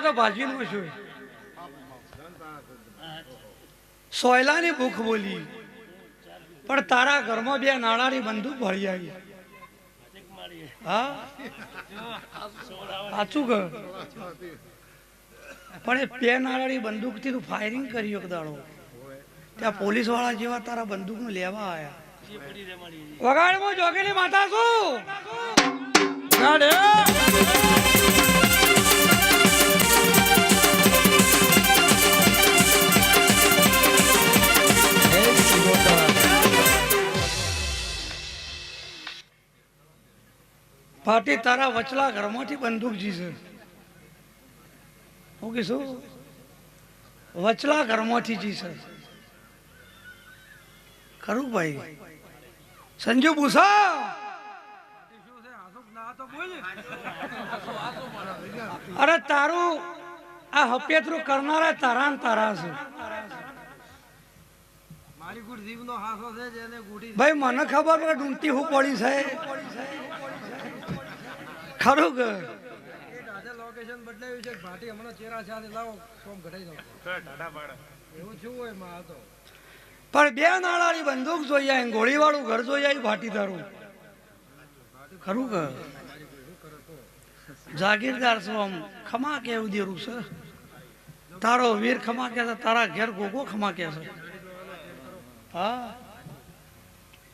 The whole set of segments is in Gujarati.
તો ભાજીનું ભૂખ બોલી પણ તારા ઘરમાં બે નાણાની બંદૂક ભળી આવી સાચું કર પણ એ બે નાણાની બંદૂકથી તું ફાયરિંગ કરી દાડો ત્યાં પોલીસવાળા જેવા તારા બંદૂકનું લેવા આવ્યા વગાડમાં જોગીની માતા શું પાટી તારા વચલા ઘરમાંથી બંદૂક જીશે હું કીશું વચલા ઘરમાંથી જીશે ખરું ભાઈ. સંજુ ભૂસા! અરે તારું આ હપિયતરું કરનારા તારા ને તારા છે. ભાઈ મને ખબર પડે ડૂંટી હું પડી છે. ખરું કે લોકેશન બદલાયું છે ભાટી હમણાં ચેરા છે લાવો ફોર્મ ઘટાઈ દો એવું શું હોયમાં તો. પણ બે નાળાની બંદૂક જોઈ આય ગોળી વાળું ઘર જોઈ આય ભાટી તારું ખરું કે? જાગીરદાર છો આમ ખમા કેવું દેરું છે? તારો વીર ખમા કે છે તારા ઘેર ગોગો ખમા કે છે? હા.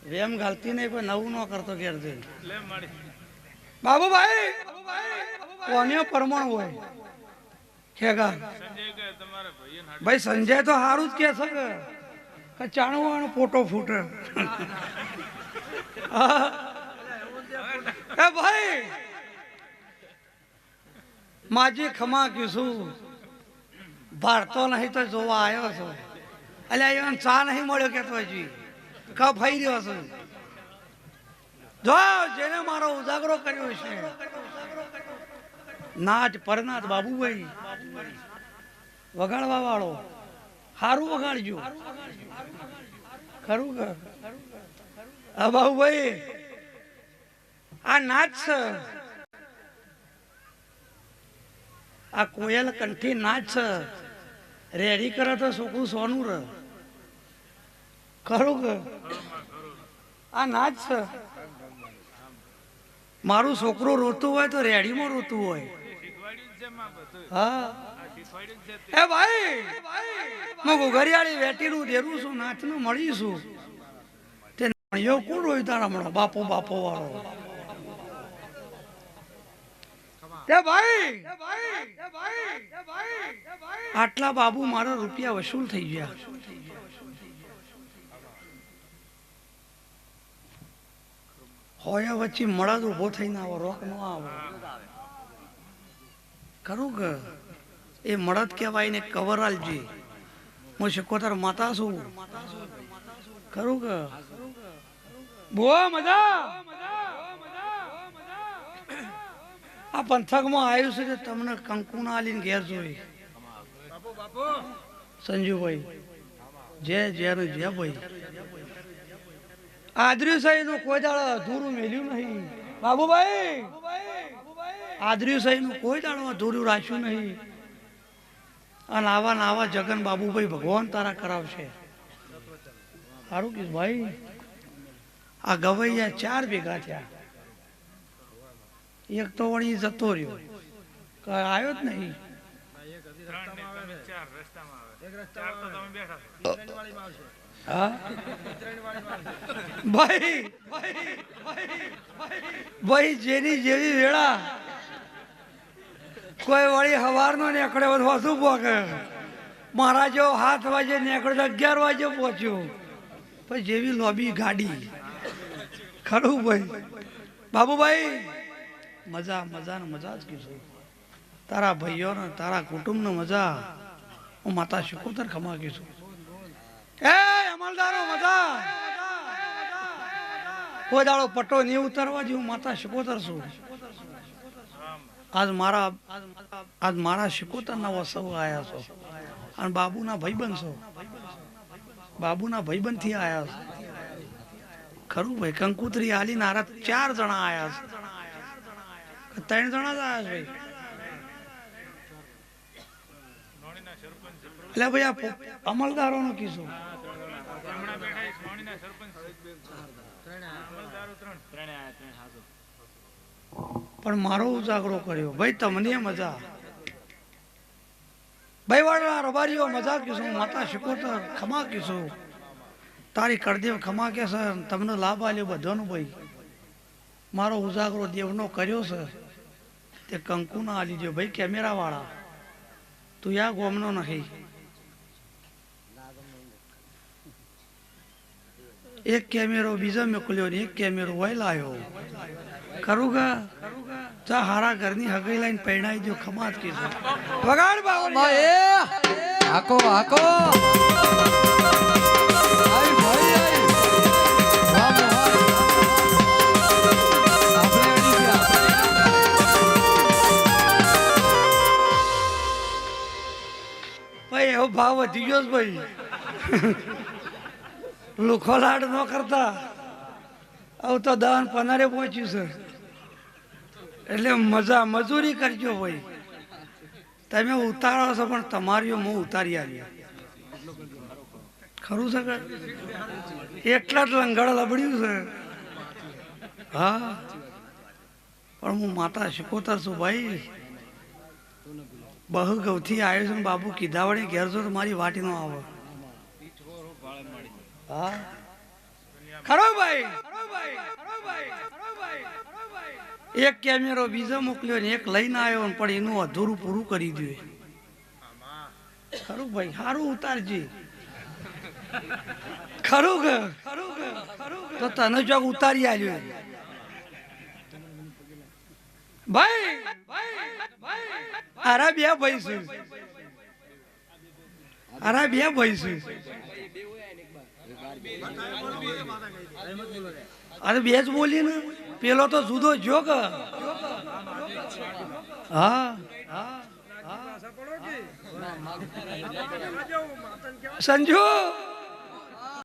વેમ ગાલતી નહીં કોઈ નવું ન કરતો ઘેર જઈને. બાબુભાઈ કોને પરમાણ હોય. ખેગા ભાઈ, સંજય તો સારું જ કે છે કે કે ચાણું ફોટો એ ભાઈ, માજી ખમા કીશું ભારતો નહીં તો જોવા આવ્યો છો. એને ચા નહીં મળ્યો કે તો હજી? કપ ફાઈ રહ્યો છે. જો જેને મારો ઉજાગરો કર્યો છે નાચ પરનાથ બાબુભાઈ, વગાડવા વાળો સારું વગાડજો. ખરું હા બાબુભાઈ, આ નાચ છે. આ કોયલ કંઠી નાચ છે. રેડી કરે તો છોકરું સોનું રહે ખરું આ નાચ છે. મારું છોકરું રોતું હોય તો રેડીમાં રોતું હોય. હા. એ ભાઈ, હું ઘરિયાળી વેટીનું દેરું છું, નાચનું મળીશું તે નાણીઓ કોણ રોય તારા હમણાં, બાપો બાપો વાળો આટલા બાબુ મારા રૂપિયા વસૂલ થઈ ગયા. હોયા વચ્ચે મળદ ઊભો થઈને આવો, રોક નો આવો. ખરું કે? એ મળદ કહેવાય ને કવરાલજી હું શિકોતર માતા છું. ખરું કે? બહુ મજા. આ પંથકમાં આવ્યું છે કે તમને કંકુના આલીને ઘેર જોઈ. સંજુભાઈ. જય જય જય ભાઈ. આદર્યું સાહેબનું કોઈ દાડો અધૂરું મેલ્યું નહીં. બાબુભાઈ આદર્યું સાહેબનું કોઈ દાડો અધૂરું રાખ્યું નહીં. અને આવા નાવા આવા જગન બાબુભાઈ ભગવાન તારા કરાવશે. સારું કીધું ભાઈ. આ ગવૈયા ચાર ભેગા થયા. એક તો વળી જતો રહ્યો. આવ્યો જ નહીં. એક રસ્તામાં આવે ત્રણ વાળીમાં આવશે ભાઈ ભાઈ જેની જેવી વેળા. કોઈ વળી હવારનો નીકળે વધવા શું પોકે? મારા જેવો હાથ વાગે નીકળે અગિયાર વાગે પહોંચ્યો. પછી જેવી લોબી ગાડી. ખરું ભાઈ. બાબુભાઈ, મજા મજા ને મજા જ કીધું. તારા ભાઈઓ ને તારા કુટુંબ ને મજા. હું માતા શિકોતર ખમા કીધું. એ અમલદારો મજા કોઈ દાડો પટ્ટો નહીં ઉતારવા જેવું માતા શિકોતર છું આજ મારા આજ મારા શિકોતર ના વસવ આવ્યા છો. અને બાબુના ભાઈબંધ છો. બાબુના ભાઈબંધથી આવ્યા છો. ખરું ભાઈ, કંકુતરી આલી નારા ચાર જણા આવ્યા છે. ત્રણ જણા જ આવ્યા છે ભાઈ એટલે ભાઈ આ અમલદારોનો કિસ્સો. પણ મારો ઉજાગરો કર્યો. ભાઈ તમને મજા ભાઈ વાળા રબારીઓ મજા કીશું માતા શિકોતર ખમા કીશું તારી કરદેવ ખમા કે સર તમને લાભ આલ્યો બધાનો ભાઈ. મારો ઉજાગરો દેવનો કર્યો છે. તે કંકુ ના આલી દો ભાઈ કેમેરા વાળા તું યા ગોમનો નહીં. એક કેમેરો બીજો મોકલ્યો ને એક કેમેરો વય લાયો ખરું કા જા હારા ઘરની હગઈ લઈને પહેણાઈ દો ખમાત કીધું વગાડ બાવળિયા. હાકો હાકો એવો ભાવ વધી ગયો ભાઈ લુખો લાડ ન કરતા. આવું તો દહન પનારે પહોંચ્યું છે. એટલે મજા મજૂરી કરજો ભાઈ. તમે ઉતારો છો પણ તમારી હું ઉતારી આવી ખરું છે એટલા જ લંગડ લબડ્યું છે. હા. પણ હું માતા શીખોતર છું ભાઈ. બહુ ગૌથી આવ્યો છું બાબુ કીધા વડે ઘેર છો તો મારી વાટી નો આવે. હા ખરો ભાઈ. એક કેમેરો બીજો મોકલ્યો ને એક લઈને આવ્યો પણ એનું અધૂરું પૂરું કરી દે ખરું ભાઈ સારું ઉતારજી. ખરું ખરું તો તને ચોક ઉતારી આવ્યો ભાઈ અરે બે ભાઈ છું. અરે બે ભાઈ છે. અરે બે જ બોલી ને. પેલો તો જુદો જો હા. સંજુ.